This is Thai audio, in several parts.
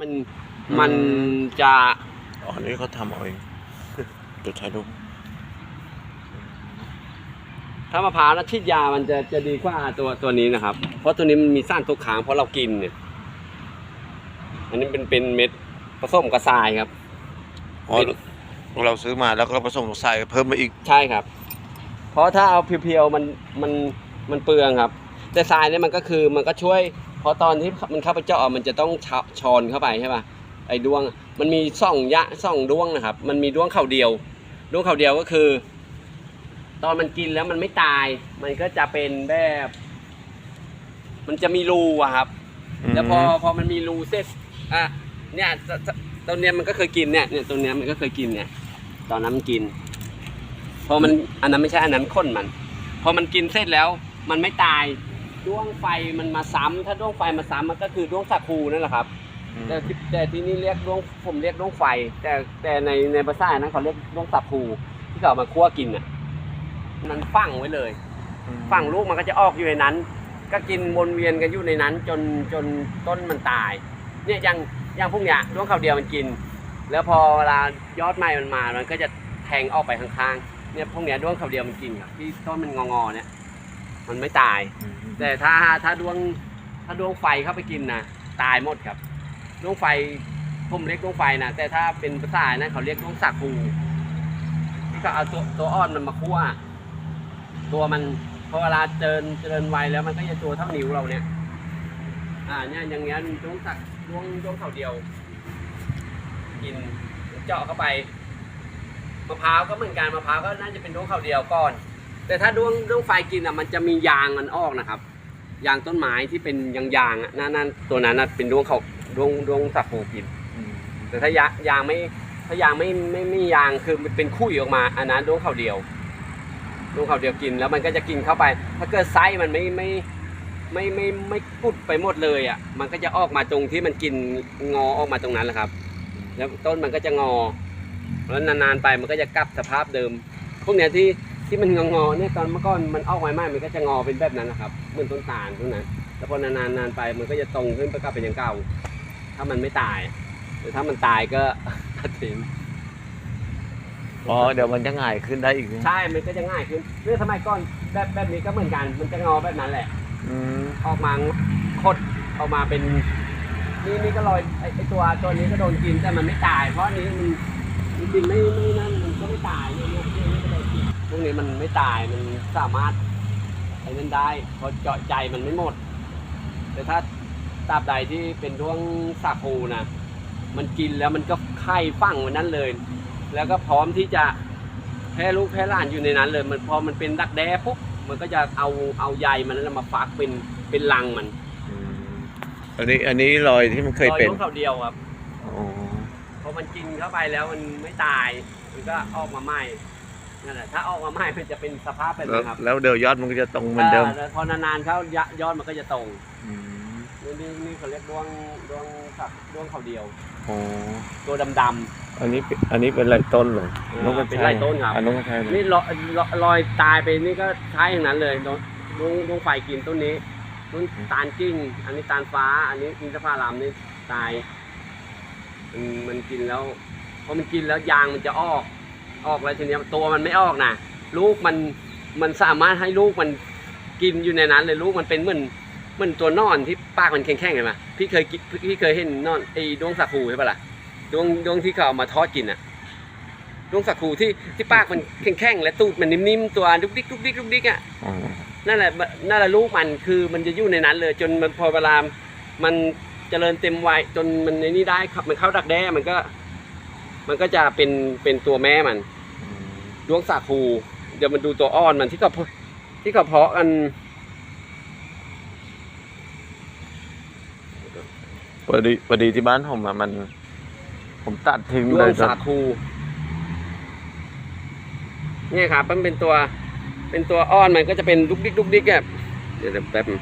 มันมันจะอ๋ออันนี้เขาทำเอาเองเดี๋ยวถ่ายรูปถ้ามะพร้าวแล้วฉีดยามันจะจะดีกว่าตัวตัวนี้นะครับ เพราะตัวนี้มันมีสารตกค้างเพราะเรากินเนี่ย อันนี้เป็นเป็นเม็ดผสมกระทรายครับอ๋อเราซื้อมาแล้วก็ผสมใส่เพิ่มมาอีกใช่ครับ เพราะถ้าเอาเพียวๆมันมันมันเปลืองครับ แต่ทรายเนี่ยมันก็คือมันก็ช่วยเพราะตอนที่มันเข้าไปเจาะมันจะต้องชะชอนเข้าไปใช่ป่ะไอ้ดวงมันมีส่องยะส่องดวงนะครับ มันมีดวงเข่าเดียว ดวงเข่าเดียวก็คือ ตอนมันกินแล้วมันไม่ตาย มันก็จะเป็นแบบ มันจะมีรูอะครับ แล้วพอพอมันมีรูเสร็จอะเนี่ยตตตอนเนี้ยมันก็เคยกินเนี่ยเนี่ยตัวเนี้ยมันก็เคยกินเนี่ย ตอนนั้นมันกินพอมันอันนั้นไม่ใช่อันนั้นข้นมัน พอมันกินเสร็จแล้ว มันไม่ตาย ดวงไฟมันมาซ้ำถ้าดวงไฟมาซ้ำมันก็คือดวงสาคูนั่นแหละครับอืมแต่ที่แต่ที่นี่เรียกดวงผมเรียกดวงไฟ แต่แต่ในในภาษานั้นเขาเรียกดวงสาคูที่เขาเอามาคั่วกินอะมันฝังไว้เลย ฝั่งลูกมันก็จะออกอยู่ในนั้น ก็กินวนเวียนกันอยู่ในนั้น จนจนต้นมันตาย เนี่ยอย่างอย่างพวกเนี้ยดวงเขาวเดียวมันกิน แล้วพอเวลายอดใหม่มันมา มันก็จะแทงออกไปข้างๆ เนี่ยพวกเนี้ยดวงเขาวเดียวมันกินครับที่ต้นมันงอๆเนี่ย มันไม่ตาย อืม แต่ถ้าถ้าดวงถ้าดวงไฟเข้าไปกินนะตายหมดครับดวงไฟผมเรียกดวงไฟนะแต่ถ้าเป็นภาษานะเขาเรียกดวงสักคูที่เขาเอาตัวตัวอ่อนมันมาคั่วตัวมันพอเวลาเจริญเจริญไวแล้วมันก็จะตัวเท่านิ้วเราเนี่ย อ่าเนี่ยอย่างเงี้ยดวงสักดวงดวงเขาเดียว กินเจาะเข้าไปมะพร้าวก็เหมือนกันมะพร้าวก็น่าจะเป็นดวงเขาเดียวก่อน แต่ถ้าดวงดวงไฟกินอะมันจะมียางมันออกนะครับ ยางต้นไม้ที่เป็นยางยางๆอะนั่นนั่นตัวนั้นน่ะเป็นดวงเขาดวงดวงสักโคกินอืมแต่ถ้ายายางไม่ถ้ายางไม่ไม่ไม่มียางคือมันเป็นคุยออกมาอันนั้นดวงเขาเดียวดวงเขาเดียวกินแล้วมันก็จะกินเข้าไป ถ้าเกิดไส้มันไม่ไม่ไม่ไม่ไม่ไม่กุดไปหมดเลยอะมันก็จะออกมาตรงที่มันกินงอออกมาตรงนั้นแหละครับ แล้วต้นมันก็จะงอ แล้วนานๆไปมันก็จะกลับสภาพเดิม พวกเนี้ยที่ ที่มันงอๆเนี่ยตอนเมื่อก่อนมันออกใหม่ๆมันก็จะงอเป็นแบบนั้นนะครับเหมือนต้นตาลพวกนั้นแล้วพอนานๆนานไปมันก็จะตรงขึ้นไปกลับเป็นอย่างเก่า ถ้ามันไม่ตายแต่ถ้ามันตายก็ตัดทิ้งอ๋อเดี๋ยวมันจะง่ายขึ้นได้อีกนะใช่ มันก็จะง่ายขึ้นเรื่องสมัยก่อนแบบแบบนี้ก็เหมือนกัน มันจะงอแบบนั้นแหละอืมออกมาคดออกมาเป็นนี่นี่ก็ลอยไอไอตัวตัวนี้ก็โดนกินแต่มันไม่ตาย เพราะอันนี้มันจริงๆไม่ไม่นั่นมันก็ไม่ตายเนี่ย พวกนี้มันไม่ตายมันสามารถไอ้นั่นได้เพราะเจาะใจมันไม่หมด แต่ถ้าตราบใดที่เป็นดวงสาคูนะมันกินแล้วมันก็ไข่ฟั่งวันนั้นเลย แล้วก็พร้อมที่จะแพร่ลูกแพร่หลานอยู่ในนั้นเลย มันพอมันเป็นดักแด้ปุ๊บมันก็จะเอาเอาใยมันนั้นมาฟักเป็นเป็นรังมันอืมอันนี้อันนี้รอยที่มันเคยเป็นรอลูกเขาเดียวครับอ๋อพอมันกินเข้าไปแล้วมันไม่ตาย มันก็ออกมาใหม่ นั่นแหละถ้าออกมาใหม่มันจะเป็นสภาพแบบแล้วนี้ครับแล้วเดี๋ยวยอดมันก็จะตรงเหมือนเดิมแต่พอนานๆเขายะยอดมันก็จะตรงอืมนี่นี่นี่เขาเรียกดวงดวงสับดวงเขาเดียว อ๋อตัวดำ อันนี้เป็นอันนี้เป็นไรต้นเหรออ่านกกระเป็นชายไร่ต้นครับ อันนกกระชายเหรอๆนี่ลอยลอยลอยตายไปนี่ก็ใช้อย่างนั้นเลยดวงดวงดวงไฟกินต้นนี้ต้นตาลกิ้ง อันนี้ตาลฟ้า อันนี้อินทผลัมนี่ตายมันมันกินแล้วพอมันกินแล้วยางมันจะออก ออกแล้วทีเนี้ยตัวมันไม่ออกนะลูกมันมันสามารถให้ลูกมันกินอยู่ในนั้นเลยลูกมันเป็นเหมือนเหมือนตัวนอนที่ปากมันแข็งๆเห็นไหมพี่เคยกินพี่เคยเห็นนอนไอ้ดวงสักคูใช่ปะล่ะดวงดวงที่เขาเอามาทอดกินอะดวงสักคูที่ที่ปากมันแข็งๆและตูดมันนิ่มๆตัวดุกดิกดุกดิกดุกดิกอะนั่นแหละนั่นแหละลูกมันคือมันจะอยู่ในนั้นเลย จนมันพอเวลามันเจริญเต็มวัยจนมันในนี่ได้ครับมันเข้าดักแด้มันก็ มันก็จะเป็นเป็นตัวแม่มันอืมดวงสาคูเดี๋ยวมันดูตัวอ่อนมันที่เขาเพาะที่เขาเพาะกันพอดีพอดีที่บ้านผมอะมัน ผมตัดทิ้งดวเลงยสาคูเนี่ยครับมันเป็นตัวเป็นตัวอ่อนมันก็จะเป็นลุกดิกลุกดิกอะเดี๋ยวแป๊บนึง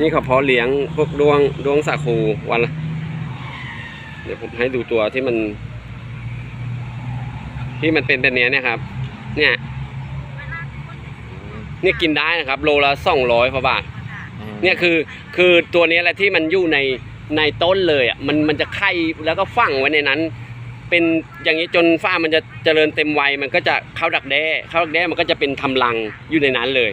นี่เขาเพาะเลี้ยงพวกดวงดวงสาคูวันละเดี๋ยวผมให้ดูตัวที่มัน ที่มันเป็นแบบนี้เนี่ยครับ เนี่ยเนี่ยกินได้นะครับ โลละสองร้อยกว่าบาท เนี่ยคือคือตัวนี้แหละที่มันอยู่ในในต้นเลยอะมันมันจะไข่แล้วก็ฝังไว้ในนั้น เป็นอย่างนี้จนฝ้ามันจะเจริญเต็มวัยมันก็จะเข้าดักแด้เข้าดักแด้มันก็จะเป็นทำรังอยู่ในนั้นเลย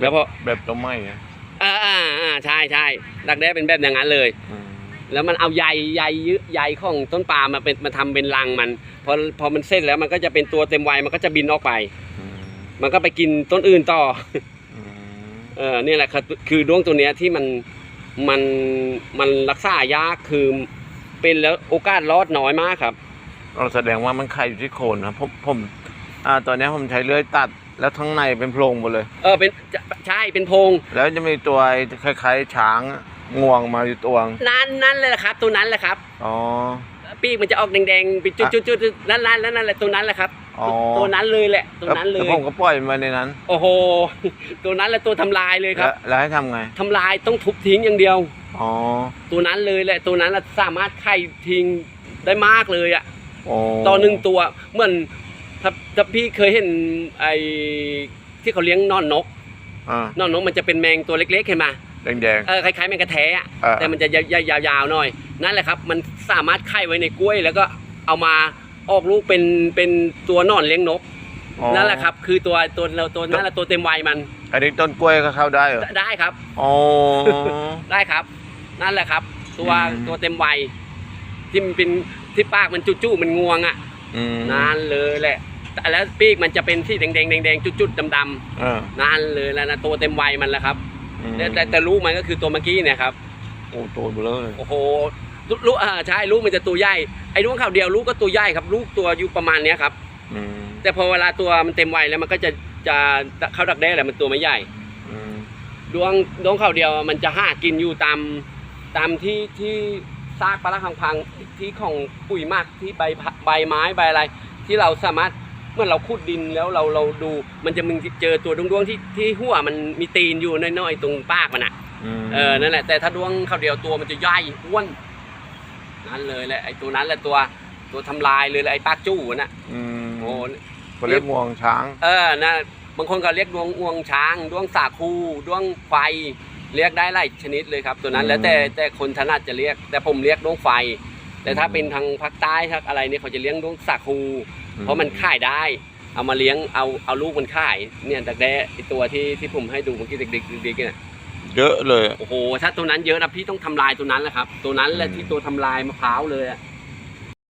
แล้วพอแบบต้นไม้อะ อ่าอ่าอ่าใช่ใช่ดักแด้เป็นแบบอย่างนั้นเลยอืมแล้วมันเอาใยใยยึใยของต้นปาล์มมาเป็นมาทำเป็นรังมันพอพอมันเสร็จแล้วมันก็จะเป็นตัวเต็มวัยมันก็จะบินออกไปอืมมันก็ไปกินต้นอื่นต่ออืมเออนี่แหละคือคือดวงตัวเนี้ยที่มันมันมันรักษายากคือเป็นแล้วโอกาสรอดน้อยมากครับ เราแสดงว่ามันไข่อยู่ที่โคนนะผมผมอ่าตอนนี้ผมใช้เลื่อยตัด แล้วทั้งในเป็นโพรงหมดเลย เออเป็นจะใช่เป็นโพรงแล้วจะมีตัวคล้ายๆช้างงวงมาอยู่ตัวงนั่นนั่นเลยแหละครับ ตัวนั้นแหละครับ อ๋อ ปีกมันจะออกแดงๆเป็นจุดจุดจุดนั่นนั่นนั่นนั่นแหละตัวนั้นแหละครับ อ๋อตัวนั้นเลยแหละ ตัวนั้นเลแล้วยผมก็ปล่อยมันมาในนั้น โอ้โห ตัวนั้นแหละตัวทำลายเลยครับแล้วแล้วให้ทำไง ทำลายต้องทุบทิ้งอย่างเดียว อ๋อ ตัวนั้นเลยแหละ ตัวนั้นน่ะสามารถไข่ทิ้งได้มากเลยอะอ๋อต่อหนึ่งตัวเหมือน ถ้าถ้าพี่เคยเห็นไอ้ที่เขาเลี้ยงนอนนก อ่านอนนกมันจะเป็นแมงตัวเล็กๆเห็นไหมแดง เออคล้ายๆแมงกระแทอะอ่า แต่มันจะยาวๆหน่อย นั่นแหละครับ มันสามารถไข่ไว้ในกล้วย แล้วก็เอามาออกลูกเป็นเป็นตัวนอนเลี้ยงนกๆอ๋อนั่นแหละครับ คือตัวตัวเราตัวนั่นแหละตัวเต็มวัยมันอันนี้ต้นกล้วยก็เข้าได้เหรอได้ครับ อ๋อ ได้ครับ นั่นแหละครับ ตัวอืม ตัวเต็มวัยที่มันเป็นที่ปากมันจุ้ๆมันงวงอะอืมนั่นเลยแหละ แต่แล้วปีกมันจะเป็นที่แดงๆแดงๆจุดๆดำเออๆนั่นเลยแล้วนะตัวเต็มวัยมันแหละครับอืมแต่แต่แต่ลูกมันก็คือตัวเมื่อกี้เนี่ยครับโอ้ตัวเบลอเลยโอ้โหลูกลูกอ่าใช่ลูกมันจะตัวใหญ่ไอ้ดวงข่าวเดียวลูกก็ตัวใหญ่ครับ ลูกตัวอยู่ประมาณเนี้ยครับ อืมแต่พอเวลาตัวมันเต็มวัยแล้วมันก็จะจะเข้าดักแด้แหละมันตัวไม่ใหญ่ อืมดวงดวงข่าวเดียวมันจะหากินอยู่ตามตามที่ที่ซากปลาละพังๆที่ของปุ๋ยหมากที่ใบพะใบไม้ใบอะไร ที่เราสามารถ เมื่อเราขุดดินแล้วเราเราดู มันจะมึงเจอตัวดวงๆที่ที่หัวมันมีตีนอยู่น้อยๆตรงปากมันอะมเออนั่นแหละแต่ถ้าดวงข่าวเดียวตัวมันจะใหญ่อ้วนนั่นเลยแหละไอ้ตัวนั้นแหละตัวตัวทำลายเลยแหละไอ้ปากจู้น่ะอืมโอ้เขาเรียกงวงช้าง เออนะบางคนก็เรียกดวงอวงช้างดวงสาคูดวงไฟเรียกได้หลายชนิดเลยครับ ตัวนั้นแล้วแต่แต่คนถนัดจะเรียก แต่ผมเรียกดวงไฟ แต่ถ้าเป็นทางภาคใต้ทักอะไรเนี่ยเขาจะเลี้ยงดวงสาคู เพราะมันขายได้ เอามาเลี้ยงเอาเอาลูกมันขาย เนี่ยแต่แด้ไอตัวที่ที่ผมให้ดูเมื่อกี้เด็กๆเด็กๆเนี่ยเยอะเลยอะโอ้โหถ้าตัวนั้นเยอะนะพี่ต้องทำลายตัวนั้นแหละครับ ตัวนั้นแหละที่ตัวทำลายมะพร้าวเลยอะ